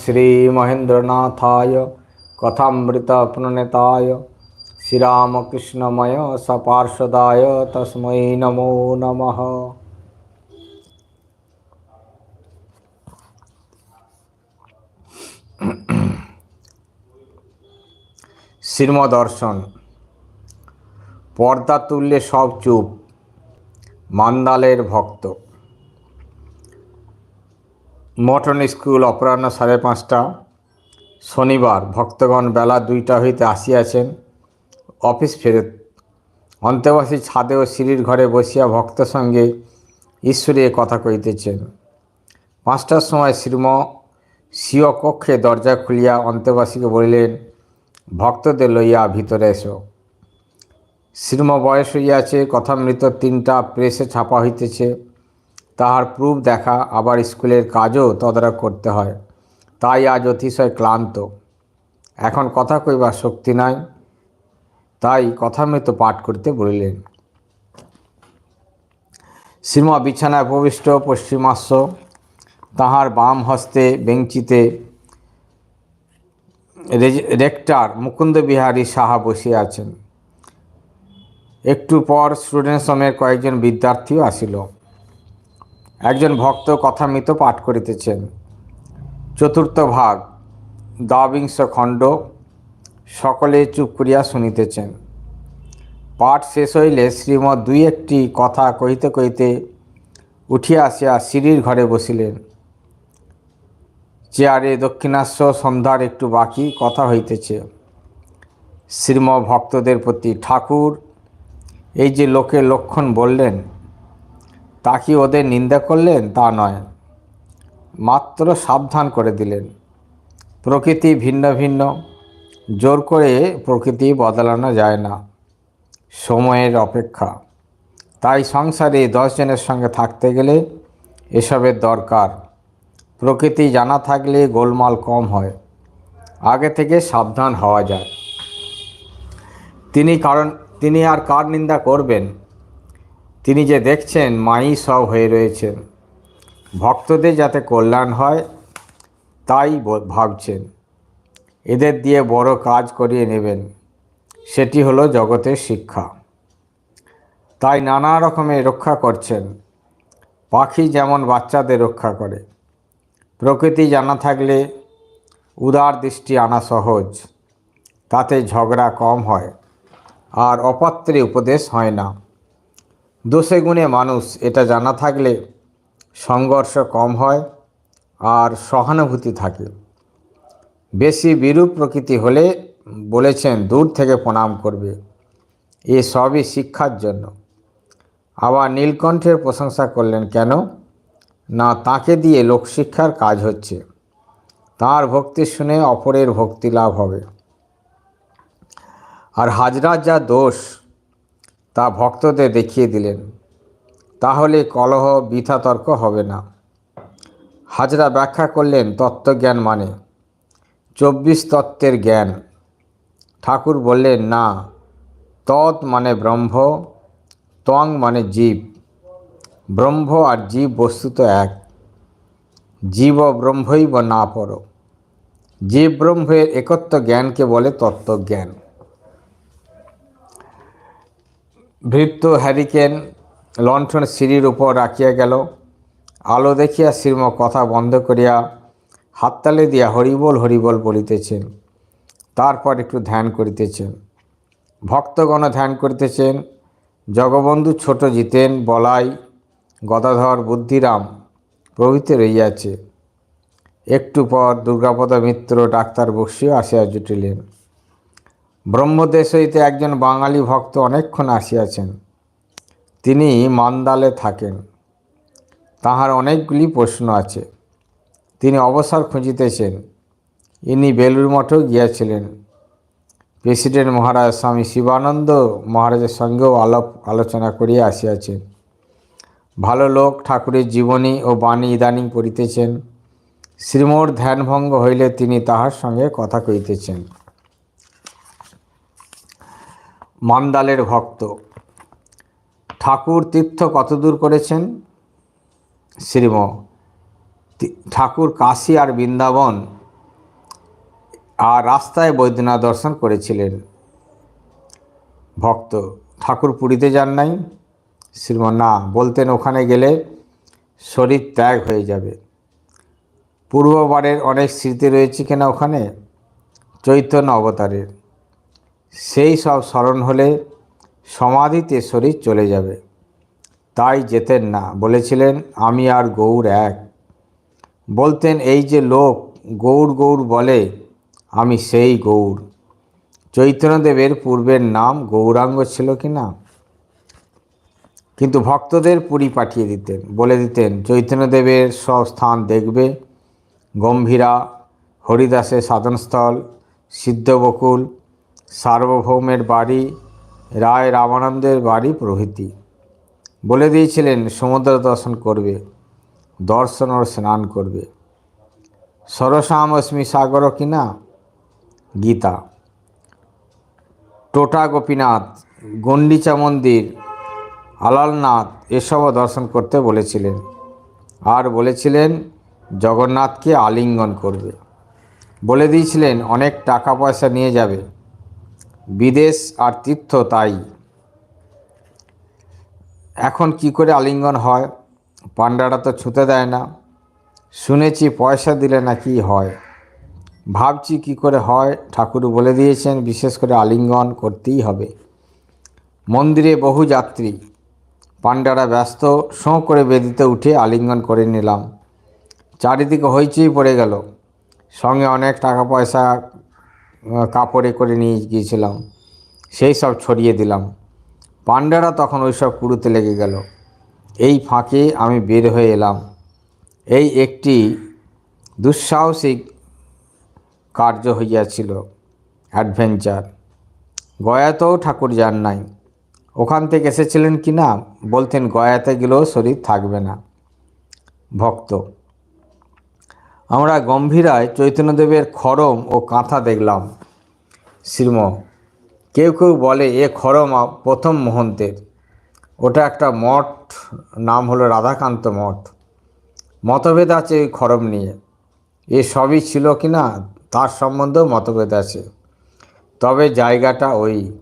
শ্রীমহেন্দ্রনাথায় কথামৃত প্রণেতায় শ্রীরামকৃষ্ণময় সপার্ষদায় তস্मै নমো নমঃ শ্রীমদর্শন পর্দা তুললে সব চুপ, মান্দালের ভক্ত। মটন স্কুল অপরাহ্ন সাড়ে পাঁচটা। শনিবার ভক্তগণ বেলা দুইটা হইতে আসিয়াছেন, অফিস ফেরত। অন্তেবাসী ছাদে ও সিঁড়ির ঘরে বসিয়া ভক্ত সঙ্গে ঈশ্বরে কথা কইতেছেন পাঁচটার সময় শ্রীম স্বীয় কক্ষে দরজা খুলিয়া অন্তেবাসীকে বলিলেন, ভক্তদের লইয়া ভিতরে এসো। শ্রীম বয়স হইয়াছে, কথামৃত তিনটা, প্রেসে ছাপা হইতেছে। তাহার প্রুফ দেখা আবার স্কুলের কাজও তদারক করতে হয়। তাই আজ অতিশয় ক্লান্ত। এখন কথা কইবার শক্তি নাই। তাই কথামৃত পাঠ করিতে বলিলেন। শ্রীমা বিছানায় প্রবিষ্ট পশ্চিমাস্য, তাহার বাম হস্তে বেঞ্চিতে রেক্টার মুকুন্দ বিহারী সাহা বসিয়া আছেন। একটু পর স্টুডেন্ট সমের কয়েকজন বিদ্যার্থীও আসিল। একজন ভক্ত কথামৃত পাঠ করিতেছেন। চতুর্থ ভাগ দ্বাবিংশ খণ্ড, সকলে চুপ করিয়া শুনিতেছেন। পাঠ শেষ হইলে শ্রীমৎ দুই একটি কথা কহিতে কহিতে উঠিয়া আসিয়া সিঁড়ির ঘরে বসিলেন। চেয়ারে দক্ষিণাস্য সন্ধ্যার একটু বাকি কথা হইতেছে। শ্রীম ভক্তদের প্রতি ঠাকুর, এই যে লোকের লক্ষণ বললেন তা কি ওদের নিন্দা করলেন? তা নয়। মাত্র সাবধান করে দিলেন। প্রকৃতি ভিন্ন ভিন্ন। জোর করে প্রকৃতি বদলানো যায় না। সময়ের অপেক্ষা। তাই সংসারে দশজনের সঙ্গে থাকতে গেলে এসবের দরকার। প্রকৃতি জানা থাকলে গোলমাল কম হয়। আগে থেকে সাবধান হওয়া যায়। তিনি কারণ, তিনি আর কার নিন্দা করবেন? তিনি যে দেখছেন, মাই সব হয়ে রয়েছেন। ভক্তদের যাতে কল্যাণ হয়, তাই ভাবছেন। এদের দিয়ে বড় কাজ করিয়ে নেবেন। সেটি হলো জগতের শিক্ষা। তাই নানা রকমের রক্ষা করছেন। পাখি যেমন বাচ্চাদের রক্ষা করে। প্রকৃতি জানা থাকলে উদার দৃষ্টি আনা সহজ। তাতে ঝগড়া কম হয়। আর অপাত্রে উপদেশ হয় না। দোষে গুণে মানুষ, এটা জানা থাকলে সংঘর্ষ কম হয় আর সহানুভূতি থাকে। বেশি বিরূপ প্রকৃতি হলে বলেছেন, দূর থেকে প্রণাম করবে। এ সবই শিক্ষার জন্য। আবার নীলকণ্ঠের প্রশংসা করলেন, কেন? না, তাকে দিয়ে লোকশিক্ষার কাজ হচ্ছে। তার ভক্তি শুনে অপরের ভক্তি লাভ হবে। আর হাজরার যা দোষ তা ভক্তদের দেখিয়ে দিলেন। তাহলে কলহ বৃথা তর্ক হবে না। হাজরা ব্যাখ্যা করলেন তত্ত্বজ্ঞান মানে। চব্বিশ তত্ত্বের জ্ঞান। ঠাকুর বললেন, না, তৎ মানে ব্রহ্ম, তং মানে জীব। ব্রহ্ম আর জীব বস্তুত এক। জীব ব্রহ্মই বা না পর। জীব ব্রহ্মের একত্ব জ্ঞানকে বলে তত্ত্বজ্ঞান। ভৃত্য হ্যারিকেন লণ্ঠন সিঁড়ির উপর রাখিয়া গেল। আলো দেখিয়া শ্রীম কথা বন্ধ করিয়া হাততালে দিয়া হরিবল হরিবল বলিতেছেন। তারপর একটু ধ্যান করিতেছেন। ভক্তগণ ধ্যান করিতেছেন, জগবন্ধু ছোট জিতেন, বলাই গদাধর বুদ্ধিরাম, প্রভৃতি রইয়াছে একটু পর দুর্গাপদ মিত্র ডাক্তার বসিও আসিয়া জুটিলেন। ব্রহ্মদেশ হইতে একজন বাঙালি ভক্ত অনেকক্ষণ আসিয়াছেন। তিনি মান্দালে থাকেন। তাহার অনেকগুলি প্রশ্ন আছে। তিনি অবসর খুঁজিতেছেন। ইনি বেলুর মঠেও গিয়াছিলেন। প্রেসিডেন্ট মহারাজ স্বামী শিবানন্দ মহারাজের সঙ্গেও আলাপ, আলোচনা করিয়া আসিয়াছেন। ভালো লোক, ঠাকুরের জীবনী ও বাণী ইদানিং পড়িতেছেন। শ্রীমোর ধ্যানভঙ্গ হইলে তিনি তাহার সঙ্গে কথা কইতেছেন মান্দালের ভক্ত। ঠাকুর তীর্থ কতদূর করেছেন? শ্রীম ঠাকুর কাশী আর বৃন্দাবন আর রাস্তায় বৈদ্যনাথ দর্শন করেছিলেন। ভক্ত, ঠাকুর পুরীতে যান নাই? শ্রীম, না, বলতেন ওখানে গেলে শরীর ত্যাগ হয়ে যাবে। পূর্ববারের অনেক স্মৃতি রয়েছে কিনা ওখানে? চৈতন্য অবতারের। সেই সব স্মরণ হলে সমাধিতে শরীর চলে যাবে। তাই যেতেন না। বলেছিলেন, আমি আর গৌর এক। বলতেন, এই যে লোক গৌর গৌর বলে, আমি সেই গৌর। চৈতন্যদেবের পূর্বের নাম গৌরাঙ্গ ছিল কি না? কিন্তু ভক্তদের পুরী পাঠিয়ে দিতেন। বলে দিতেন, চৈতন্যদেবের সব স্থান দেখবে। গম্ভীরা, হরিদাসের সাধনস্থল, সিদ্ধবকুল সার্বভৌমের বাড়ি, রায় রামানন্দের বাড়ি প্রভৃতি। বলে দিয়েছিলেন, সমুদ্র দর্শন করবে, দর্শন ও স্নান করবে। সরসাম অস্মি সাগর কিনা গীতা। টোটা গোপীনাথ গন্ডিচা মন্দির, আলালনাথ এসবও দর্শন করতে বলেছিলেন। আর বলেছিলেন, জগন্নাথকে আলিঙ্গন করবে। বলে দিয়েছিলেন, অনেক টাকা পয়সা নিয়ে যাবে। বিদেশ আর তীর্থ তাই। এখন কি করে আলিঙ্গন হয়? পাণ্ডারা তো ছুঁতে দেয় না। শুনেছি পয়সা দিলে নাকি হয়। ভাবছি কি করে হয়, ঠাকুর বলে দিয়েছেন, বিশেষ করে আলিঙ্গন করতেই হবে। মন্দিরে বহু যাত্রী। পাণ্ডারা ব্যস্ত শোঁ করে বেদিতে উঠে আলিঙ্গন করে নিলাম। চারিদিকে হইচই পড়ে গেল। সঙ্গে অনেক টাকা পয়সা কাপড়ে করে নিয়ে গিয়েছিলাম। সেই সব ছড়িয়ে দিলাম। পাণ্ডারা তখন ওই সব কুড়ুতে লেগে গেল। এই ফাঁকে আমি বের হয়ে এলাম। এই একটি দুঃসাহসিক কার্য হইয়াছিল অ্যাডভেঞ্চার। গয়াতেও ঠাকুর যান নাই। ওখান থেকে এসেছিলেন কি না বলতেন গয়াতে গেলেও শরীর থাকবে না। ভক্ত আমরা গম্ভীরায় চৈতন্যদেবের খরম ও কাঁথা দেখলাম। শ্রীম, কেউ কেউ বলে এ খরম প্রথম মহন্তের। ওটা একটা মঠ, নাম হলো রাধাকান্ত মঠ। মতভেদ আছে এই খরম নিয়ে। এ সবই ছিল কি না, তার সম্বন্ধেও মতভেদ আছে। তবে জায়গাটা ওই।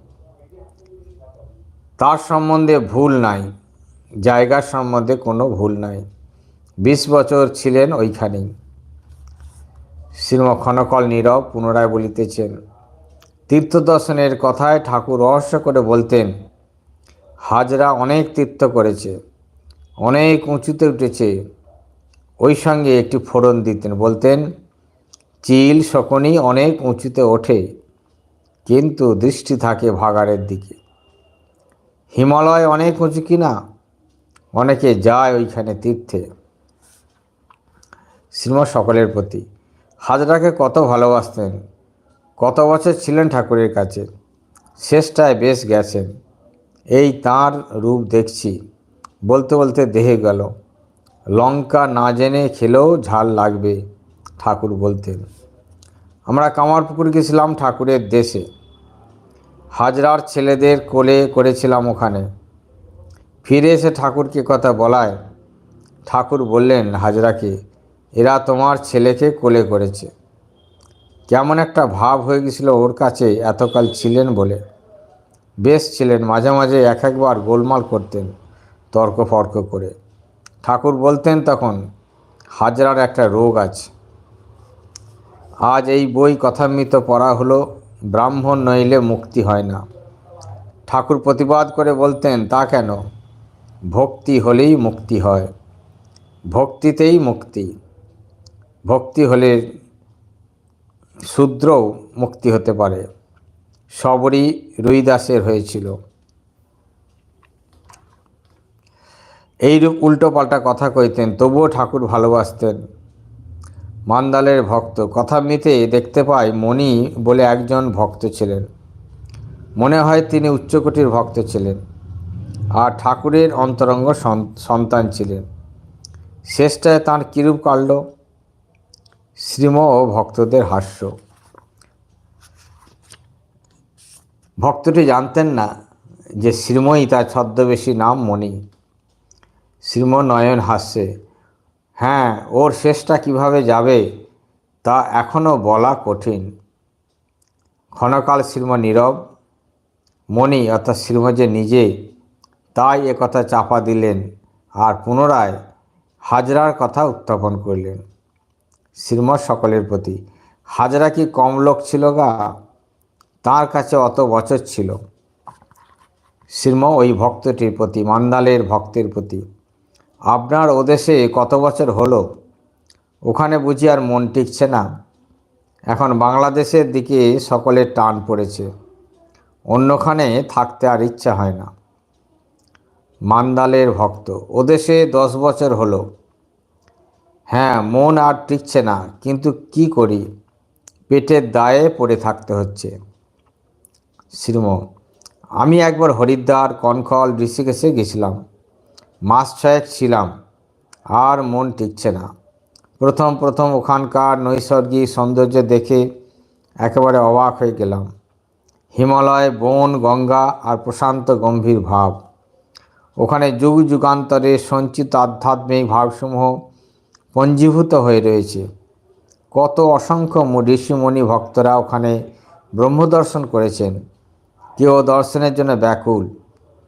তার সম্বন্ধে ভুল নাই। জায়গার সম্বন্ধে কোনো ভুল নাই। বিশ বছর ছিলেন ওইখানেই। শ্রীম ক্ষণকল নীরব পুনরায় বলিতেছেন। তীর্থদর্শনের কথায় ঠাকুর রহস্য করে বলতেন, হাজরা অনেক তীর্থ করেছে, অনেক উঁচুতে উঠেছে। ওই সঙ্গে একটি ফোড়ন দিতেন, বলতেন, চিল শকুনি অনেক উঁচুতে ওঠে, কিন্তু দৃষ্টি থাকে ভাগাড়ের দিকে। হিমালয় অনেক উঁচু কিনা অনেকে যায় ওইখানে তীর্থে। শ্রীমৎ সকলের প্রতি হাজরাকে কত ভালোবাসতেন, কত বছর ছিলেন ঠাকুরের কাছে, শেষটায় বেশ গেছেন। এই তার রূপ দেখছি, বলতে বলতে দেহে গেল। লঙ্কা না জেনে খেলেও ঝাল লাগবে, ঠাকুর বলতেন। আমরা কামারপুকুর গেছিলাম ঠাকুরের দেশে। হাজরার ছেলেদের কোলে করেছিলাম ওখানে। ফিরে এসে ঠাকুরকে কথা বলায়, ঠাকুর বললেন, হাজরাকে এরা তোমার ছেলেকে কোলে করেছে। কেমন একটা ভাব হয়ে গেছিল ওর কাছে, এতকাল ছিলেন বলে। বেশ ছিলেন, মাঝে মাঝে এক একবার গোলমাল করতেন, তর্ক ফর্ক করে। ঠাকুর বলতেন তখন, হাজরার একটা রোগ আছে। আজ এই বই কথামৃত পড়া হলো, ব্রাহ্মণ নইলে মুক্তি হয় না। ঠাকুর প্রতিবাদ করে বলতেন, তা কেন? ভক্তি হলেই মুক্তি হয়। ভক্তিতেই মুক্তি। ভক্তি হলে শূদ্রও মুক্তি হতে পারে। সবরই রুইদাসের হয়েছিল। এইরূপ উল্টোপাল্টা কথা কইতেন, তবুও ঠাকুর ভালোবাসতেন। মান্দালের ভক্ত কথা কথামৃতে দেখতে পাই মণি বলে একজন ভক্ত ছিলেন। মনে হয় তিনি উচ্চকোটির ভক্ত ছিলেন আর ঠাকুরের অন্তরঙ্গ সন্তান ছিলেন। শেষটায় তাঁর কিরূপ কাণ্ড? শ্রীম ও ভক্তদের হাস্য। ভক্তটি জানতেন না যে শ্রীময়ী তার ছদ্মবেশী নাম মণি। শ্রীম নয়ন হাস্যে হ্যাঁ ওর শেষটা কীভাবে যাবে তা এখনও বলা কঠিন। ক্ষণকাল শ্রীম নীরব, মণি অর্থাৎ শ্রীম যে নিজে, তাই কথা চাপা দিলেন আর পুনরায় হাজরার কথা উত্থাপন করলেন। শ্রীমৎ সকলের প্রতি। হাজরা কি কম লোক ছিল গা? তার কাছে অত বছর ছিল। শ্রীম ওই ভক্তটির প্রতি, মান্দালের ভক্তের প্রতি। আপনার ওদেশে কত বছর হলো? ওখানে বুঝি আর মন টিকছে না। এখন বাংলাদেশের দিকে সকলের টান পড়েছে। অন্যখানে থাকতে আর ইচ্ছা হয় না। মান্দালের ভক্ত, ওদেশে দশ বছর হলো। হ্যাঁ মন আর টিকছে না, কিন্তু কি করি? পেটের দায়ে পড়ে থাকতে হচ্ছে। শ্রীম, আমি একবার হরিদ্বার কনখল ঋষিকেশে গেছিলাম। মাস ছয়েক ছিলাম, আর মন টিকছে না। প্রথম প্রথম ওখানকার নৈসর্গিক সৌন্দর্য দেখে একেবারে অবাক হয়ে গেলাম। হিমালয়, বন, গঙ্গা আর প্রশান্ত গম্ভীর ভাব। ওখানে যুগ যুগান্তরে সঞ্চিত আধ্যাত্মিক ভাবসমূহ পঞ্জীভূত হয়ে রয়েছে। কত অসংখ্য ঋষিমণি ভক্তরা ওখানে ব্রহ্মদর্শন করেছেন। কেউ দর্শনের জন্য ব্যাকুল,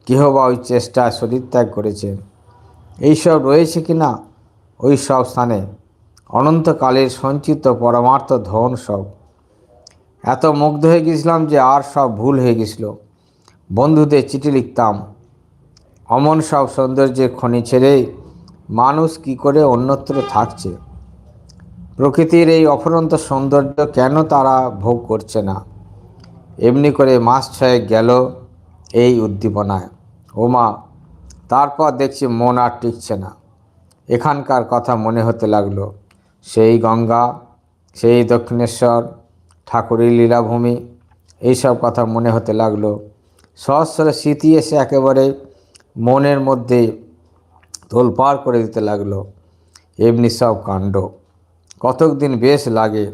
কেহ বা ওই চেষ্টায় শরীরত্যাগ করেছেন। এইসব রয়েছে কি না? ওই সব স্থানে অনন্তকালের সঞ্চিত পরমার্থ ধন সব। এত মুগ্ধ হয়ে গেছিলাম যে আর সব ভুল হয়ে গেছিল বন্ধুদের চিঠি লিখতাম। অমন সব সৌন্দর্যের খনি ছেড়ে মানুষ কি করে অন্যত্র থাকছে? প্রকৃতির এই অফরন্ত সৌন্দর্য কেন তারা ভোগ করছে না? এমনি করে মাস ছয়েক গেল এই উদ্দীপনায়। ওমা, তারপর দেখছি মন আর টিকছে না। এখানকার কথা মনে হতে লাগল, সেই গঙ্গা, সেই দক্ষিণেশ্বর, ঠাকুরের লীলাভূমি, এইসব কথা মনে হতে লাগল। সহস্র স্মৃতি এসে একেবারে মনের মধ্যে তোলপাড় করে দিতে লাগল। এমনি সব কাণ্ড। কতক দিন বেশ লাগে,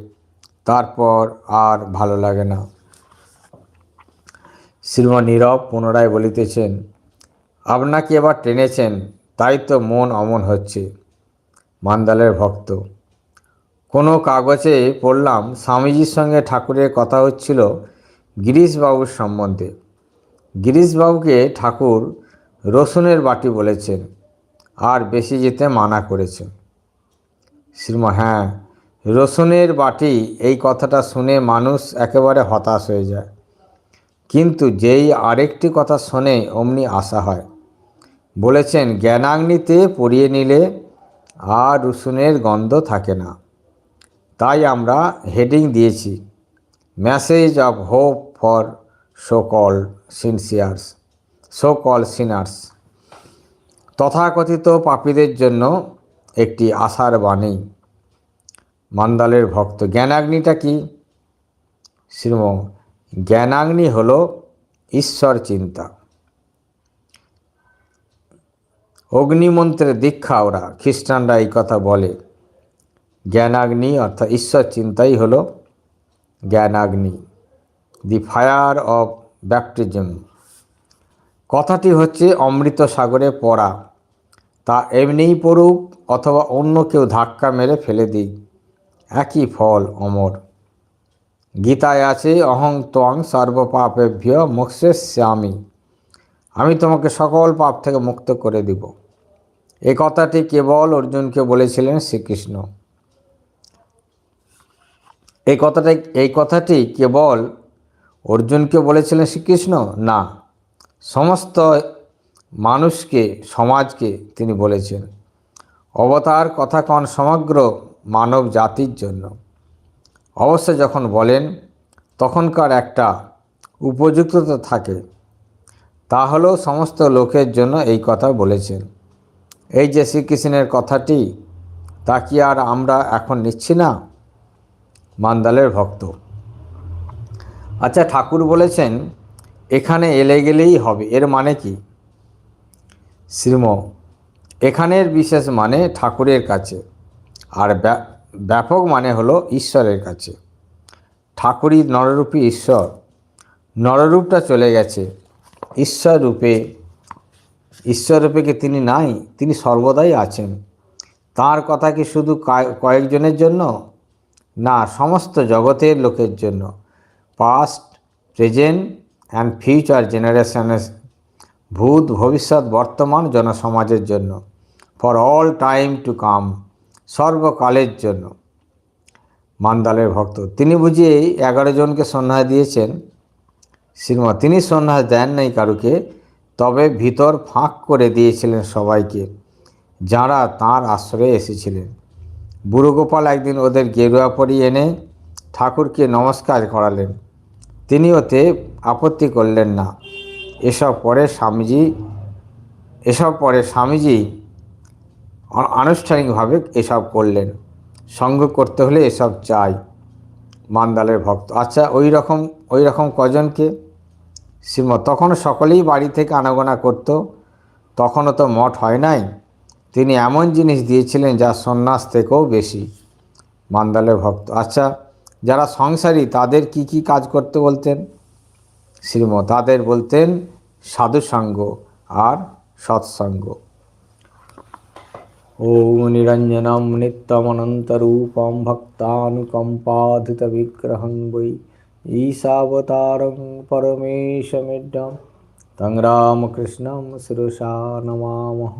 তারপর আর ভালো লাগে না। শ্রীম নীরব পুনরায় বলিতেছেন, আপনাকে এবার টেনেছেন, তাই তো মন অমন হচ্ছে, মান্দালের ভক্ত। কোনো কাগজে পড়লাম স্বামীজির সঙ্গে ঠাকুরের কথা হচ্ছিল গিরিশবাবুর সম্বন্ধে। গিরিশবাবুকে ঠাকুর রসুনের বাটি বলেছেন। আর বেশি যেতে মানা করেছেন শ্রীমা হ্যাঁ রসুনের বাটি, এই কথাটা শুনে মানুষ একেবারে হতাশ হয়ে যায়। কিন্তু যেই আরেকটি কথা শোনে, অমনি আশা হয়। বলেছেন, জ্ঞানাগ্নিতে পড়িয়ে নিলে আর রসুনের গন্ধ থাকে না। তাই আমরা হেডিং দিয়েছি। Message of hope for so called sinceres so called sinners. তথাকথিত পাপীদের জন্য একটি আশার বাণী। মান্দালের ভক্ত জ্ঞানাগ্নিটা কি? শ্রীম, জ্ঞানাগ্নি হল ঈশ্বর চিন্তা। অগ্নিমন্ত্রের দীক্ষা ওরা, খ্রিস্টানরা এই কথা বলে। জ্ঞানাগ্নি অর্থাৎ ঈশ্বর চিন্তাই হল জ্ঞানাগ্নি, দি ফায়ার অফ ব্যাপটিজম। কথাটি হচ্ছে অমৃত সাগরে পড়া। তা এমনিই পড়ুক অথবা অন্য কেউ ধাক্কা মেরে ফেলে দিই একই ফল, অমর। গীতায় আছে, অহং ত্বং সর্বপাপেভ্য মোক্ষেশ্যামি আমি তোমাকে সকল পাপ থেকে মুক্ত করে দিব। এই কথাটি কেবল অর্জুনকে বলেছিলেন শ্রীকৃষ্ণ। এই কথাটা, এই কথাটি কেবল অর্জুনকে বলেছিলেন শ্রীকৃষ্ণ? না। সমস্ত মানুষকে, সমাজকে তিনি বলেছেন। অবতার কথা কন সমগ্র মানব জাতির জন্য। অবশ্য যখন বলেন, তখনকার একটা উপযুক্ততা থাকে। তা হলেও সমস্ত লোকের জন্য এই কথা বলেছেন। এই যে শ্রীকৃষ্ণের কথাটি, তা কি আর আমরা এখন নিচ্ছি না? মান্দালের ভক্ত। আচ্ছা ঠাকুর বলেছেন এখানে এলে গেলেই হবে। এর মানে কি? শ্রীম, এখানের বিশেষ মানে ঠাকুরের কাছে, আর ব্যাপক মানে হলো ঈশ্বরের কাছে। ঠাকুরই নররূপী ঈশ্বর। নররূপটা চলে গেছে। ঈশ্বর রূপে ঈশ্বর রূপে কি তিনি নাই? তিনি সর্বদাই আছেন। তার কথা কি শুধু কয়েকজনের জন্য? না, সমস্ত জগতের লোকের জন্য। পাস্ট প্রেজেন্ট অ্যান্ড ফিউচার জেনারেশনের ভূত ভবিষ্যৎ বর্তমান জনসমাজের জন্য for all time to come সর্বকালের জন্য। মান্দালের ভক্ত, তিনি বুঝি এই এগারো জনকে সন্ন্যাস দিয়েছেন? শ্রীমা, তিনি সন্ন্যাস দেন নাই কারুকে, তবে ভিতর ফাঁক করে দিয়েছিলেন সবাইকে, যারা তাঁর আশ্রয়ে এসেছিলেন। বুড়ো গোপাল একদিন ওদের গেরুয়া পরি এনে ঠাকুরকে নমস্কার করালেন। তিনি ওতে আপত্তি করলেন না। এসব পরে স্বামীজি, এসব পরে স্বামীজি আনুষ্ঠানিকভাবে এসব করলেন। সঙ্গ করতে হলে এসব চাই, মান্দালের ভক্ত। আচ্ছা ওই রকম ওই রকম কজনকে? শ্রীমৎ তখন সকলেই বাড়ি থেকে আনাগোনা করত। তখনও তো মঠ হয় নাই। তিনি এমন জিনিস দিয়েছিলেন যা সন্ন্যাস থেকেও বেশি, মান্দালের ভক্ত। আচ্ছা যারা সংসারী, তাদের কি কি কাজ করতে বলতেন? শ্রীম তাদের বলতেন সাধুসঙ্গ আর সৎসঙ্গ। ওম নিরঞ্জনম নিত্যমনন্তরূপম ভক্তানুকম্পাধিতবিগ্রহং বৈ ঈশাবতারং পরমেশমিড্ডম তং রামকৃষ্ণম শিরসা নমামহ